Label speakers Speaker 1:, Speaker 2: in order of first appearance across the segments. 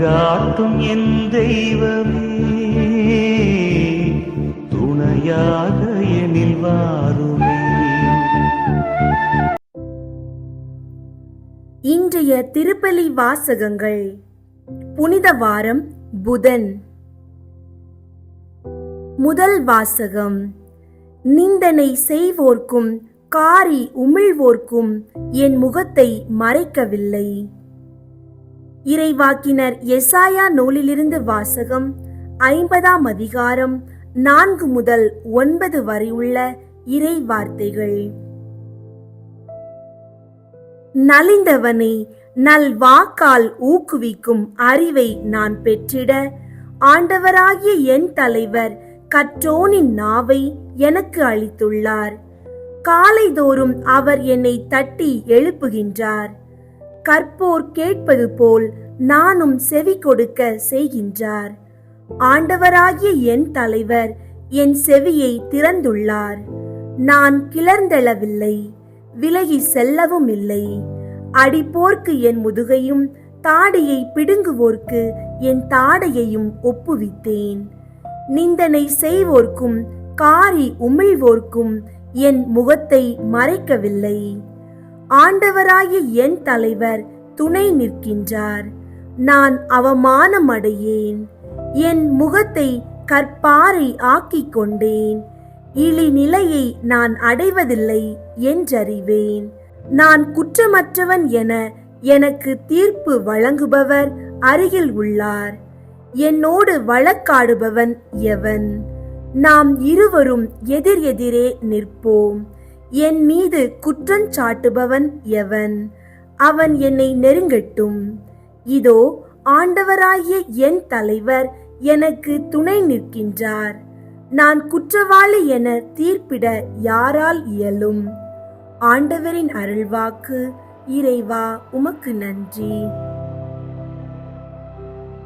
Speaker 1: வழிகாட்டும் என் தெய்வமே துணையாக எனில் வாருமே.
Speaker 2: இன்றைய திருப்பலி வாசகங்கள் புனித வாரம் புதன். முதல் வாசகம் நிந்தனை செய்வோர்க்கும் காரி உமிழ்வோர்க்கும் என் முகத்தை மறைக்கவில்லை. இறைவாக்கினர் எசாயா நூலிலிருந்து வாசகம் ஐம்பதாம் அதிகாரம் நான்கு முதல் ஒன்பது வரை உள்ள இறை வார்த்தைகள் நலிந்தவனை நல் வாக்கால் ஊக்குவிக்கும் அறிவை நான் பெற்றிட ஆண்டவராகிய என் தலைவர் கற்றோனின் நாவை எனக்கு அளித்துள்ளார். காலைதோறும் அவர் என்னை தட்டி எழுப்புகின்றார். கற்போர் கேட்பது போல் நானும் செவி கொடுக்க செய்கின்றார். ஆண்டவராகிய என் தலைவர் என் செவியை திறந்துள்ளார். நான் கிளர்ந்தெழவில்லை விலகி செல்லவும் இல்லை. அடிப்போர்க்கு என் முதுகையும் தாடையை பிடுங்குவோர்க்கு என் தாடையையும் ஒப்புவித்தேன். நிந்தனை செய்வோர்க்கும் காரி உமிழ்வோர்க்கும் என் முகத்தை மறைக்கவில்லை. ஆண்டவராகிய என் தலைவர் துணை நிற்கின்றார். நான் அவமானம் அடையேன் என் முகத்தை கற்பாறை ஆக்கிக் கொண்டேன். இழி நிலையை நான் அடைவதில்லை என்றறிவேன். நான் குற்றமற்றவன் என எனக்கு தீர்ப்பு வழங்குபவர் அருகில் உள்ளார். என்னோடு வழக்காடுபவன் எவன்? நாம் இருவரும் எதிர் எதிரே நிற்போம். என் மீது குற்றஞ்சாட்டுபவன் எவன்? அவன் என்னை நெருங்கட்டும். இதோ ஆண்டவராகிய என் தலைவர் எனக்கு துணை நிற்கின்றார். நான் குற்றவாளி என தீர்ப்பிட யாரால் இயலும்? ஆண்டவரின் அருள்வாக்கு இறைவா உமக்கு நன்றி.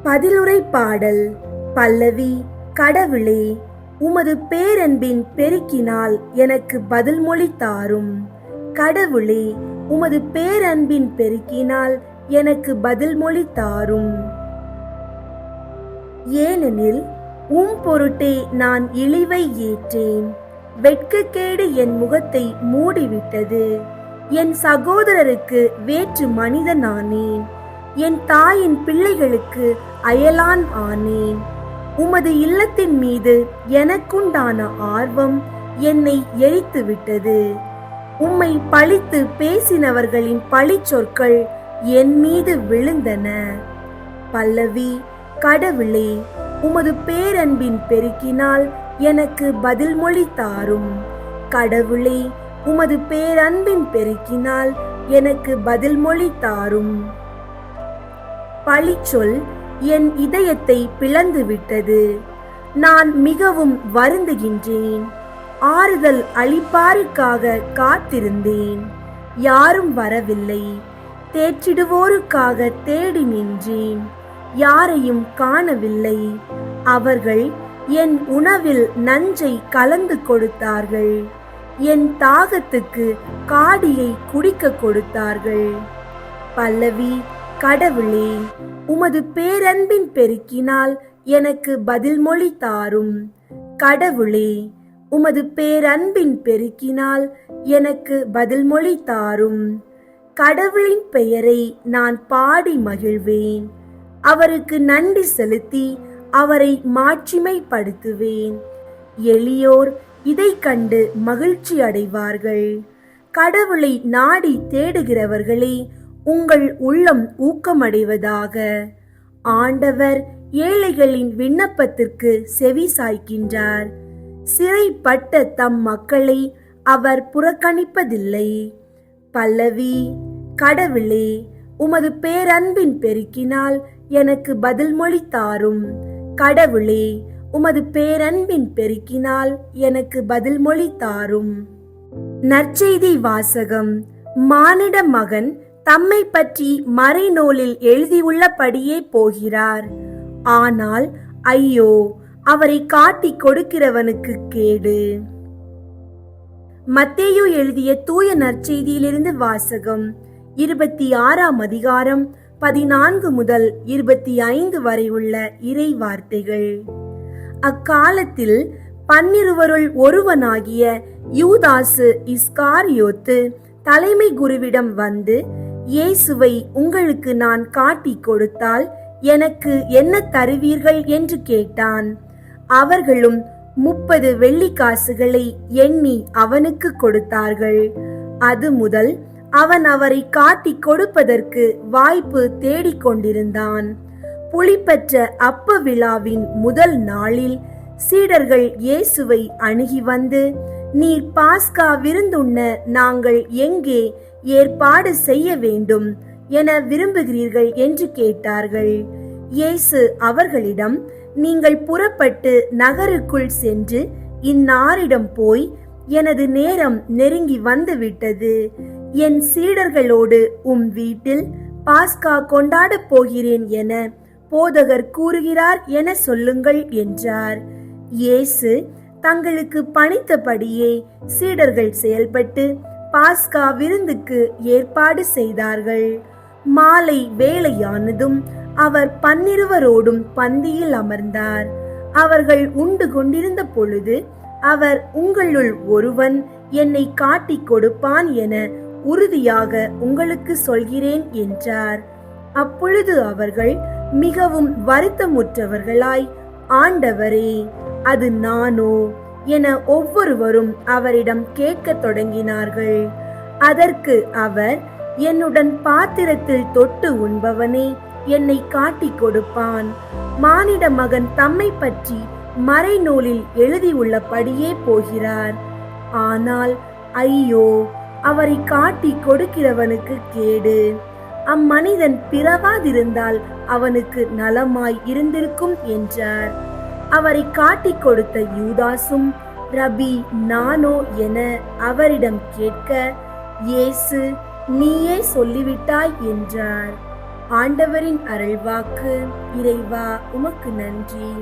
Speaker 2: பதிலுரை பாடல் பல்லவி கடவுளே உமது பேரன்பின் பெருக்கினால் எனக்கு பதில் மொழி தாரும். கடவுளே உமது பேரன்பின் பெருக்கினால் எனக்கு பதில் மொழி தாரும். ஏனெனில் உம் பொருட்டே நான் இழிவை ஏற்றேன். வெட்கக்கேடு என் முகத்தை மூடிவிட்டது. என் சகோதரருக்கு வேற்று மனிதனானேன். என் தாயின் பிள்ளைகளுக்கு அயலான் ஆனேன். உமது இல்லத்தின் மீது எனக்குண்டான ஆர்வம் என்னை எரித்து விட்டது உம்மை பழித்து பேசினவர்களின் பழிச்சொற்கள் என் மீது விழுந்தன. பல்லவி கடவுளே உமது பேரன்பின் பெருக்கினால் எனக்கு பதில் மொழி தாரும். கடவுளே உமது பேரன்பின் பெருக்கினால் எனக்கு பதில் மொழி தாரும். பழிச்சொல் என் இதயத்தை பிளந்து விட்டது நான் மிகவும் வருந்துகின்றேன். ஆறுதல் அளிப்பாருக்காக காத்திருந்தேன். யாரும் வரவில்லை. தேற்றிடுவோருக்காக தேடி நின்றேன். யாரையும் காணவில்லை. அவர்கள் என் உணவில் நஞ்சை கலந்து கொடுத்தார்கள். என் தாகத்துக்கு காடியை குடிக்க கொடுத்தார்கள். பல்லவி கடவுளே உமது பேரன்பின் பெருக்கினால் எனக்கு பதில் மொழி தாரும். கடவுளே உமது பேரன்பின் பெருக்கினால் எனக்கு பதில் மொழி தாரும். கடவுளின் பெயரை நான் பாடி மகிழ்வேன். அவருக்கு நன்றி செலுத்தி அவரை மாட்சிமைப்படுத்துவேன். எளியோர் இதை கண்டு மகிழ்ச்சி அடைவார்கள் கடவுளை நாடி தேடுகிறவர்களே உங்கள் உள்ளம் ஊக்கமடைவதாக. ஆண்டவர் ஏழைகளின் விண்ணப்பத்திற்கு செவி சாய்க்கின்றார். சிறைப்பட்ட தம் மக்களை அவர் புறக்கணிப்பதில்லை. பல்லவி கடவுளே உமது பேரன்பின் பெருக்கினால் எனக்கு பதில் மொழி தாரும். கடவுளே உமது பேரன்பின் பெருக்கினால் எனக்கு பதில் மொழி தாரும். நற்செய்தி வாசகம் மானிட மகன் தம்மை பற்றி மறைநூலில் எழுதியுள்ளபடியே போகிறார். ஆனால் ஐயோ அவரை காட்டிக் கொடுக்கிறவனுக்கு கேடு. மத்தேயு எழுதிய தூய நற்செய்தியிலிருந்து வாசகம் இருபத்தி ஆறாம் அதிகாரம் பதினான்கு முதல் இருபத்தி ஐந்து வரை உள்ள இறை வார்த்தைகள். அக்காலத்தில் பன்னிருவருள் ஒருவனாகிய யூதாசு இஸ்காரியோத்து தலைமை குருவிடம் வந்து இயேசுவை உங்களுக்கு நான் காட்டிக் கொடுத்தால் எனக்கு என்ன தருவீர்கள் என்று கேட்டான். அவர்களும் முப்பது வெள்ளிக்காசுகளை எண்ணி அவனுக்கு கொடுத்தார்கள். அது முதல் அவன் அவரை காட்டிக் கொடுப்பதற்கு வாய்ப்பு தேடிக்கொண்டிருந்தான் புளிப்பற்ற அப்ப விழாவின் முதல் நாளில் சீடர்கள் இயேசுவை அணுகி வந்து நீர் பாஸ்கா விருந்துண்ண நாங்கள் எங்கே ஏற்பாடு செய்ய வேண்டும் என விரும்புகிறீர்கள் என்று கேட்டார்கள். இயேசு அவர்களிடம் நீங்கள் புறப்பட்டு நகருக்குள் சென்று இன்னாரிடம் போய் எனது நேரம் நெருங்கி வந்துவிட்டது. என் சீடர்களோடு உம் வீட்டில் பாஸ்கா கொண்டாடப் போகிறேன் என போதகர் கூறுகிறார் என சொல்லுங்கள் என்றார். இயேசு தங்களுக்கு பணித்தபடியே சீடர்கள் செயல்பட்டு பாஸ்கா விருந்துக்கு ஏற்பாடு செய்தார்கள். மாலை வேலையானதும் அவர் பன்னிருவரோடும் பந்தியில் அமர்ந்தார். அவர்கள் உண்டு கொண்டிருந்த பொழுது அவர் உங்களுள் ஒருவன் என்னை காட்டிக் கொடுப்பான் என உறுதியாக உங்களுக்கு சொல்கிறேன் என்றார். அப்பொழுது அவர்கள் மிகவும் வருத்தமுற்றவர்களாய் ஆண்டவரே அது நானோ? என ஒவ்வொருவரும் அவரிடம் கேட்கத் தொடங்கினார்கள். அதற்கு அவர் என்னுடன் பாத்திரத்தில் தொட்டு உண்பவனே என்னை காட்டிக் கொடுப்பான். மானிட மகன் தம்மை பற்றி மறைநூலில் எழுதியுள்ளபடியே போகிறார். ஆனால் ஐயோ அவரை காட்டி கொடுக்கிறவனுக்கு கேடு. அம்மனிதன் பிறவாதிருந்தால் அவனுக்கு நலமாய் இருந்திருக்கும் என்றார். அவரை காட்டிக் கொடுத்த யூதாசும் ரபி நானோ என அவரிடம் கேட்க இயேசு நீயே சொல்லிவிட்டாய் என்றார். ஆண்டவரின் அருள்வாக்கு இறைவா உமக்கு நன்றி.